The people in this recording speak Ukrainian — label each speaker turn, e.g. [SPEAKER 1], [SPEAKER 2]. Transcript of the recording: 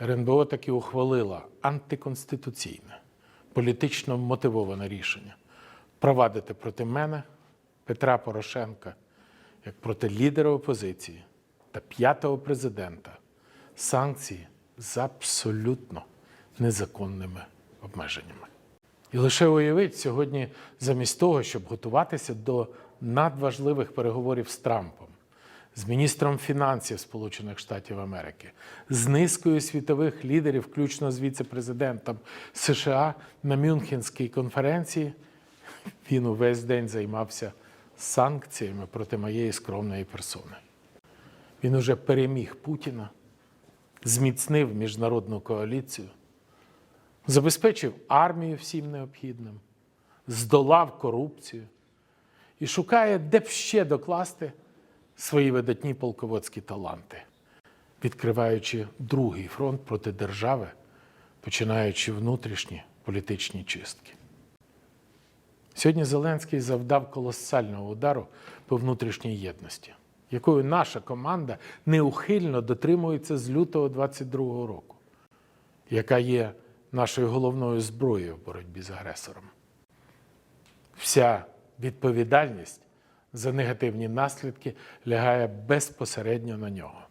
[SPEAKER 1] РНБО таки ухвалила антиконституційне, політично мотивоване рішення провадити проти мене Петра Порошенка як проти лідера опозиції та п'ятого президента санкції з абсолютно незаконними обмеженнями. І лише уявіть сьогодні, замість того, щоб готуватися до надважливих переговорів з Трампом, з міністром фінансів Сполучених Штатів Америки, з низкою світових лідерів, включно з віце-президентом США на Мюнхенській конференції, він увесь день займався санкціями проти моєї скромної персони. Він уже переміг Путіна, зміцнив міжнародну коаліцію, забезпечив армію всім необхідним, здолав корупцію і шукає, де б ще докласти свої видатні полководські таланти, відкриваючи другий фронт проти держави, починаючи внутрішні політичні чистки. Сьогодні Зеленський завдав колосального удару по внутрішній єдності, якою наша команда неухильно дотримується з лютого 22-го року, яка є нашою головною зброєю в боротьбі з агресором. Вся відповідальність за негативні наслідки лягає безпосередньо на нього.